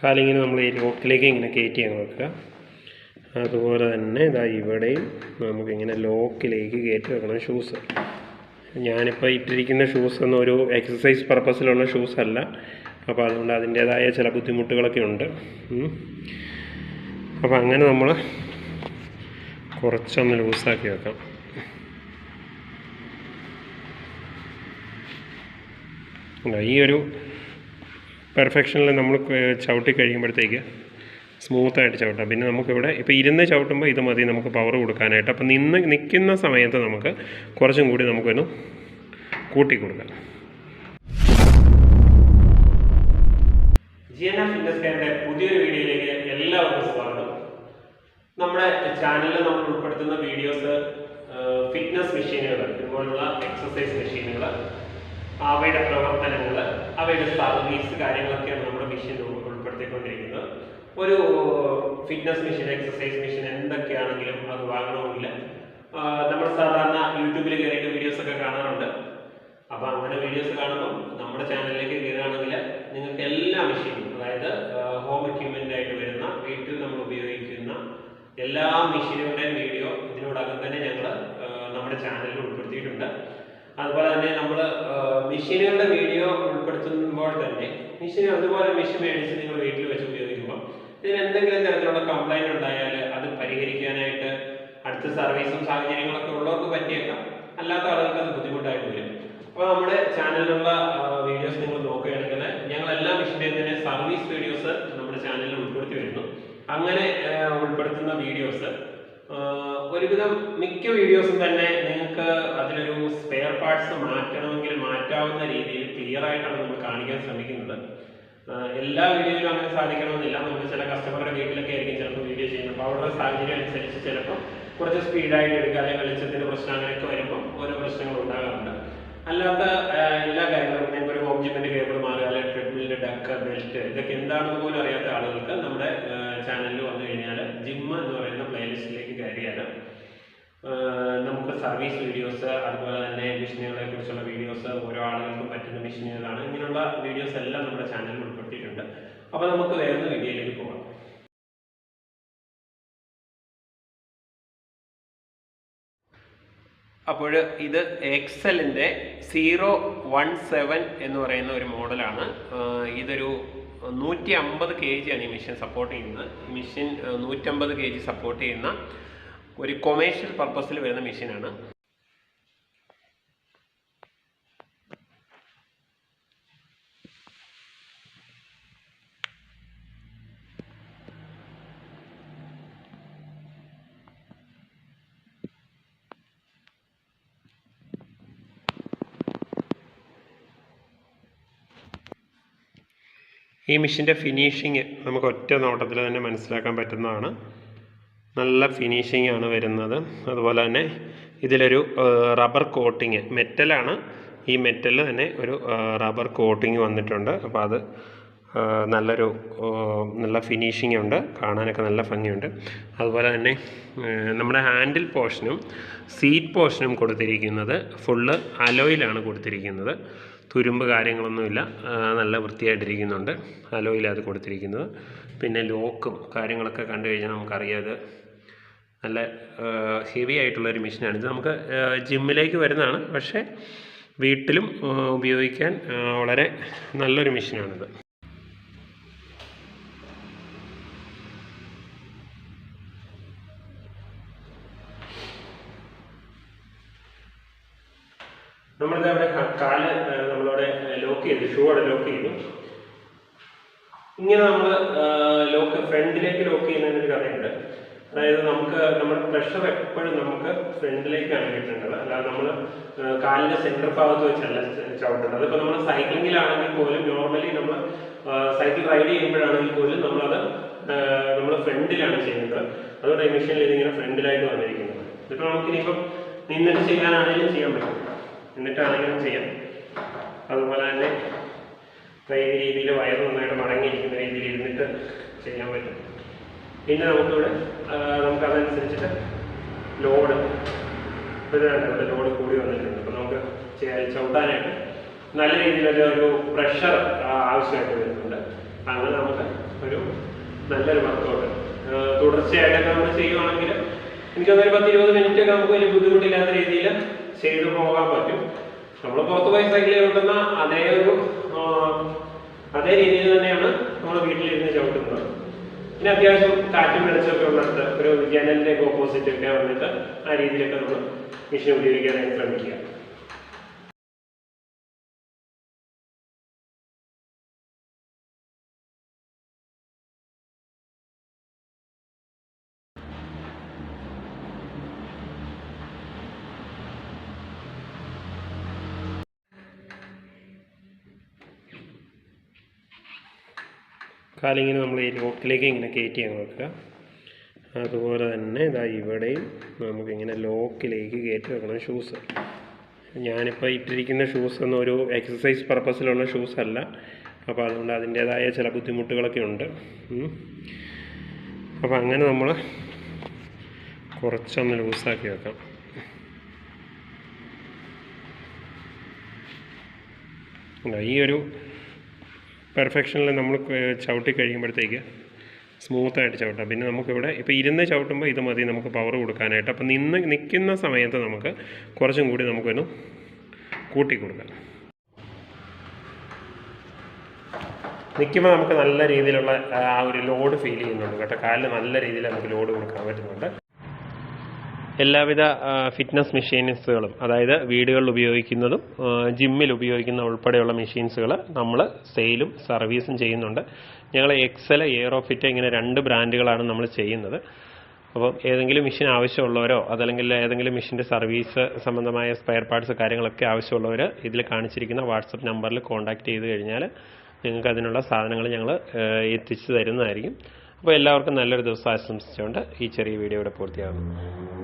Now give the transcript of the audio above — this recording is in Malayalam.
കാലിങ്ങനെ നമ്മൾ ഈ ലോക്കിലേക്ക് ഇങ്ങനെ കയറ്റി അങ്ങ് വെക്കുക. അതുപോലെ തന്നെ ഇതാ ഇവിടെയും നമുക്കിങ്ങനെ ലോക്കിലേക്ക് കയറ്റി വെക്കണം ഷൂസ് ഞാനിപ്പോൾ ഇട്ടിരിക്കുന്ന ഷൂസ് ഒന്നും ഒരു എക്സസൈസ് പർപ്പസിലുള്ള ഷൂസ് അല്ല. അപ്പോൾ അതുകൊണ്ട് അതിന്റേതായ ചില ബുദ്ധിമുട്ടുകളൊക്കെ ഉണ്ട്. അപ്പോൾ അങ്ങനെ നമ്മൾ കുറച്ചൊന്ന് ലൂസാക്കി വെക്കാം. ഈ ഒരു പെർഫെക്ഷനിൽ നമ്മൾ ചവിട്ടി കഴിയുമ്പോഴത്തേക്ക് സ്മൂത്തായിട്ട് ചവിട്ടാം. പിന്നെ നമുക്കിവിടെ ഇപ്പോൾ ഇരുന്ന് ചവിട്ടുമ്പോൾ ഇത് മതി നമുക്ക് പവർ കൊടുക്കാനായിട്ട്. അപ്പോൾ നിന്ന് നിൽക്കുന്ന സമയത്ത് നമുക്ക് കുറച്ചും കൂടി നമുക്കൊന്ന് കൂട്ടി കൊടുക്കാം. ജി എൻ എഫ് ഇൻഡസ്ട്രിയുടെ പുതിയൊരു വീഡിയോയിലേക്ക് എല്ലാവർക്കും സ്വാഗതം. നമ്മുടെ ചാനലിൽ നമ്മൾ ഉൾപ്പെടുത്തുന്ന വീഡിയോസ് ഫിറ്റ്നസ് മെഷീനുകൾ ഇതുപോലുള്ള എക്സസൈസ് മെഷീനുകൾ അവയുടെ പ്രവർത്തനങ്ങൾ അവയുടെ സർവീസ് കാര്യങ്ങളൊക്കെയാണ് നമ്മുടെ മിഷൻ ഉൾപ്പെടുത്തിക്കൊണ്ടിരിക്കുന്നത്. ഒരു ഫിറ്റ്നസ് മെഷീൻ എക്സസൈസ് മെഷീൻ എന്തൊക്കെയാണെങ്കിലും അത് വാങ്ങണമെങ്കിൽ നമ്മൾ സാധാരണ യൂട്യൂബിൽ കയറിയിട്ട് വീഡിയോസ് ഒക്കെ കാണാറുണ്ട്. അപ്പോൾ അങ്ങനെ വീഡിയോസ് കാണുമ്പോൾ നമ്മുടെ ചാനലിലേക്ക് കയറുകയാണെങ്കിൽ നിങ്ങൾക്ക് എല്ലാ മെഷീനും അതായത് ഹോം എക്യുപ്മെന്റ് ആയിട്ട് വരുന്ന വീട്ടിൽ നമ്മൾ ഉപയോഗിക്കുന്ന എല്ലാ മെഷീനുകളുടെയും വീഡിയോ ഇതിനോടകം തന്നെ ഞങ്ങൾ നമ്മുടെ ചാനലിൽ ഉൾപ്പെടുത്തിയിട്ടുണ്ട്. അതുപോലെ തന്നെ നമ്മൾ മെഷീനുകളുടെ വീഡിയോ ഉൾപ്പെടുത്തുമ്പോൾ തന്നെ മെഷീൻ അതുപോലെ മെഷീൻ മേടിച്ച് നിങ്ങൾ വീട്ടിൽ വെച്ച് ഉപയോഗിക്കുമ്പോൾ ഇതിന് എന്തെങ്കിലും തരത്തിലുള്ള കംപ്ലൈന്റ് ഉണ്ടായാൽ അത് പരിഹരിക്കാനായിട്ട് അടുത്ത സർവീസും സാഹചര്യങ്ങളൊക്കെ ഉള്ളവർക്ക് പറ്റിയേക്കാം. അല്ലാത്ത ആളുകൾക്ക് അത് ബുദ്ധിമുട്ടായിട്ട് വരും. അപ്പോൾ നമ്മുടെ ചാനലിലുള്ള വീഡിയോസ് നിങ്ങൾ നോക്കുകയാണെങ്കിൽ ഞങ്ങൾ എല്ലാ മെഷീന്റെയും തന്നെ സർവീസ് വീഡിയോസ് നമ്മുടെ ചാനലിൽ ഉൾപ്പെടുത്തി വരുന്നു. അങ്ങനെ ഉൾപ്പെടുത്തുന്ന വീഡിയോസ് ഒരുവിധം മിക്ക വീഡിയോസും തന്നെ നിങ്ങൾക്ക് അതിലൊരു സ്പെയർ പാർട്സ് മാറ്റണമെങ്കിൽ മാറ്റാവുന്ന രീതിയിൽ ക്ലിയർ ആയിട്ടാണ് നമ്മൾ കാണിക്കാൻ ശ്രമിക്കുന്നത്. എല്ലാ വീഡിയോയിലും അങ്ങനെ സാധിക്കണമെന്നില്ല. നമ്മൾ ചില കസ്റ്റമറുടെ വീട്ടിലൊക്കെ ആയിരിക്കും ചിലപ്പോൾ വീഡിയോ ചെയ്യുന്നത്. അപ്പോൾ അവരുടെ സാഹചര്യം അനുസരിച്ച് ചിലപ്പോൾ കുറച്ച് സ്പീഡായിട്ട് എടുക്കുക അല്ലെങ്കിൽ വെളിച്ചത്തിന്റെ പ്രശ്നം അങ്ങനെയൊക്കെ വരുമ്പോൾ ഓരോ പ്രശ്നങ്ങൾ ഉണ്ടാകാറുണ്ട്. അല്ലാത്ത എല്ലാ കാര്യങ്ങളും ഞങ്ങൾക്ക് ഒരു ജിമ്മിന്റെ കേബിൾ മാറുക അല്ലെങ്കിൽ ട്രെഡ്മില്ലിന്റെ ഡക്ക് ബെൽറ്റ് ഇതൊക്കെ എന്താണെന്ന് പോലും അറിയാത്ത ആളുകൾക്ക് നമ്മുടെ ചാനലിൽ വന്നു കഴിഞ്ഞാൽ ജിമ്മ് എന്ന് പറയുന്ന പ്ലേലിസ്റ്റിലേക്ക് കയറിയാൽ നമുക്ക് സർവീസ് വീഡിയോസ് അതുപോലെ തന്നെ മെഷീനുകളെ കുറിച്ചുള്ള വീഡിയോസ് ഓരോ ആളുകൾക്കും പറ്റുന്ന മെഷീനുകളാണ് ഇങ്ങനെയുള്ള വീഡിയോസ് എല്ലാം നമ്മുടെ ചാനലിൽ ഉൾപ്പെടുത്തിയിട്ടുണ്ട്. അപ്പോൾ നമുക്ക് വേറൊരു വീഡിയോയിലേക്ക് പോകാം. അപ്പോൾ ഇത് എക്സലിന്റെ സീറോ വൺ സെവൻ എന്ന് പറയുന്ന ഒരു മോഡലാണ്. ഇതൊരു നൂറ്റി അമ്പത് കെ ജി ആണ് ഈ മെഷീൻ സപ്പോർട്ട് ചെയ്യുന്നത്. മെഷീൻ നൂറ്റമ്പത് കെ ജി സപ്പോർട്ട് ചെയ്യുന്ന ഒരു കൊമേഴ്ഷ്യൽ പർപ്പസിൽ വരുന്ന മെഷീനാണ്. ഈ മെഷീന്റെ ഫിനിഷിങ് നമുക്ക് ഒറ്റ നോട്ടത്തിൽ തന്നെ മനസ്സിലാക്കാൻ പറ്റുന്നതാണ്. നല്ല ഫിനിഷിംഗ് ആണ് വരുന്നത്. അതുപോലെ തന്നെ ഇതിലൊരു റബ്ബർ കോട്ടിങ് മെറ്റലാണ്. ഈ മെറ്റലിൽ തന്നെ ഒരു റബ്ബർ കോട്ടിങ് വന്നിട്ടുണ്ട്. അപ്പോൾ അത് നല്ലൊരു നല്ല ഫിനിഷിംഗ് ഉണ്ട്. കാണാനൊക്കെ നല്ല ഭംഗിയുണ്ട്. അതുപോലെ തന്നെ നമ്മുടെ ഹാൻഡിൽ പോർഷനും സീറ്റ് പോർഷനും കൊടുത്തിരിക്കുന്നത് ഫുള്ള് അലോയിലാണ് കൊടുത്തിരിക്കുന്നത്. തുരുമ്പ് കാര്യങ്ങളൊന്നുമില്ല. നല്ല വൃത്തിയായിട്ടിരിക്കുന്നുണ്ട്. അലോയിലാണ് അത് കൊടുത്തിരിക്കുന്നത്. പിന്നെ ലോക്കും കാര്യങ്ങളൊക്കെ കണ്ടു കഴിഞ്ഞാൽ നമുക്കറിയാം ഇത് നല്ല ഹെവി ആയിട്ടുള്ളൊരു മെഷീനാണ് ഇത് നമുക്ക് ജിമ്മിലേക്ക് വരുന്നതാണ്. പക്ഷേ വീട്ടിലും ഉപയോഗിക്കാൻ വളരെ നല്ലൊരു മെഷീനാണിത് നമ്മളിത് അവിടെ ക- കാൽ ചെയ്തു ഷൂ അവിടെ ലോക്ക് ചെയ്തു. ഇങ്ങനെ നമ്മൾ ലോക്ക് ഫ്രണ്ടിലേക്ക് ലോക്ക് ചെയ്യുന്നതിന് ഒരു കഥയുണ്ട്. അതായത് നമുക്ക് നമ്മുടെ പ്രഷർ എപ്പോഴും നമുക്ക് ഫ്രണ്ടിലേക്കാണ് കിട്ടേണ്ടത്. അല്ലാതെ നമ്മൾ കാലിന്റെ സെന്റർ ഭാഗത്ത് വെച്ചല്ല ചവിട്ടേണ്ടത് അതിപ്പോൾ നമ്മൾ സൈക്ലിങ്ങിലാണെങ്കിൽ പോലും നോർമലി നമ്മൾ സൈക്കിൾ റൈഡ് ചെയ്യുമ്പോഴാണെങ്കിൽ പോലും നമ്മളത് നമ്മൾ ഫ്രണ്ടിലാണ് ചെയ്യുന്നത്. അതുകൊണ്ട് ഈ മെഷീനിൽ ഇതിങ്ങനെ ഫ്രണ്ടിലായിട്ട് വന്നിരിക്കുന്നത്. ഇതിപ്പോൾ നമുക്കിനിയിപ്പം നിന്നിട്ട് ചെയ്യാനാണെങ്കിലും ചെയ്യാൻ പറ്റും. നിന്നിട്ടാണെങ്കിലും ചെയ്യാം. അതുപോലെ തന്നെ ഈ രീതിയിൽ വയറ് നന്നായിട്ട് മടങ്ങിയിരിക്കുന്ന രീതിയിൽ ഇരുന്നിട്ട് ചെയ്യാൻ പറ്റും. പിന്നെ നമുക്കിവിടെ നമുക്കതനുസരിച്ചിട്ട് ലോഡ് ഇവിടെ ലോഡ് കൂടി വന്നിട്ടുണ്ട്. അപ്പോൾ നമുക്ക് ചവിട്ടാനായിട്ട് നല്ല രീതിയിലൊരു ഒരു പ്രഷർ ആവശ്യമായിട്ട് വരുന്നുണ്ട്. അങ്ങനെ നമുക്ക് ഒരു നല്ലൊരു വർക്കൗട്ട് തുടർച്ചയായിട്ടൊക്കെ നമ്മൾ ചെയ്യുവാണെങ്കിൽ എനിക്കൊന്നൊരു പത്ത് ഇരുപത് മിനിറ്റ് ഒക്കെ നമുക്ക് വലിയ ബുദ്ധിമുട്ടില്ലാത്ത രീതിയിൽ ചെയ്തു പോകാൻ പറ്റും. നമ്മൾ പുറത്ത് പോയി സൈക്കിൾ ചവിട്ടുന്ന അതേ ഒരു അതേ രീതിയിൽ തന്നെയാണ് നമ്മൾ വീട്ടിലിരുന്ന് ചവിട്ടുന്നത്. പിന്നെ അത്യാവശ്യം കാറ്റും വെളിച്ചമൊക്കെ ഉള്ളിടത്ത് ഒരു ജനലിന്റെ ഓപ്പോസിറ്റ് ഒക്കെ വന്നിട്ട് ആ രീതിയിലൊക്കെ നമ്മൾ മെഷീൻ ഉപയോഗിക്കാനായിട്ട് ശ്രമിക്കുക. കാലിങ്ങനെ നമ്മൾ ഈ ലോക്കിലേക്ക് ഇങ്ങനെ കയറ്റി അങ്ങ് വെക്കുക. അതുപോലെ തന്നെ ഇതാ ഇവിടെയും നമുക്കിങ്ങനെ ലോക്കിലേക്ക് കയറ്റി വെക്കണം ഷൂസ് ഞാനിപ്പോൾ ഇട്ടിരിക്കുന്ന ഷൂസ് ഒന്നും ഒരു എക്സസൈസ് പർപ്പസിലുള്ള ഷൂസ് അല്ല. അപ്പോൾ അതുകൊണ്ട് അതിന്റേതായ ചില ബുദ്ധിമുട്ടുകളൊക്കെ ഉണ്ട്. അപ്പോൾ അങ്ങനെ നമ്മൾ കുറച്ചൊന്ന് ലൂസാക്കി വെക്കാം. ഈ ഒരു പെർഫെക്ഷനിൽ നമ്മൾ ചവിട്ടി കഴിയുമ്പോഴത്തേക്ക് സ്മൂത്തായിട്ട് ചവിട്ടാം. പിന്നെ നമുക്കിവിടെ ഇപ്പോൾ ഇരുന്ന് ചവിട്ടുമ്പോൾ ഇത് മതി നമുക്ക് പവർ കൊടുക്കാനായിട്ട്. അപ്പോൾ നിന്ന് നിൽക്കുന്ന സമയത്ത് നമുക്ക് കുറച്ചും കൂടി നമുക്കൊന്ന് കൂട്ടി കൊടുക്കാം നിൽക്കുമ്പോൾ നമുക്ക് നല്ല രീതിയിലുള്ള ആ ഒരു ലോഡ് ഫീൽ ചെയ്യുന്നുണ്ട് കേട്ടോ. കാലിൽ നല്ല രീതിയിൽ നമുക്ക് ലോഡ് കൊടുക്കാൻ പറ്റുന്നുണ്ട്. എല്ലാവിധ ഫിറ്റ്നസ് മെഷീൻസുകളും അതായത് വീടുകളിൽ ഉപയോഗിക്കുന്നതും ജിമ്മിൽ ഉപയോഗിക്കുന്ന ഉൾപ്പെടെയുള്ള മെഷീൻസുകൾ നമ്മൾ സെയിലും സർവീസും ചെയ്യുന്നുണ്ട്. ഞങ്ങൾ എക്സൽ എയറോഫിറ്റ് ഇങ്ങനെ രണ്ട് ബ്രാൻഡുകളാണ് നമ്മൾ ചെയ്യുന്നത്. അപ്പം ഏതെങ്കിലും മെഷീൻ ആവശ്യമുള്ളവരോ അതല്ലെങ്കിൽ ഏതെങ്കിലും മെഷീന്റെ സർവീസ് സംബന്ധമായ സ്പെയർ പാർട്സ് കാര്യങ്ങളൊക്കെ ആവശ്യമുള്ളവർ ഇതിൽ കാണിച്ചിരിക്കുന്ന വാട്സപ്പ് നമ്പറിൽ കോൺടാക്റ്റ് ചെയ്ത് കഴിഞ്ഞാൽ നിങ്ങൾക്ക് അതിനുള്ള സാധനങ്ങൾ ഞങ്ങൾ എത്തിച്ചു തരുന്നതായിരിക്കും. അപ്പോൾ എല്ലാവർക്കും നല്ലൊരു ദിവസം ആശംസിച്ചുകൊണ്ട് ഈ ചെറിയ വീഡിയോ ഇവിടെ പൂർത്തിയാകുന്നു.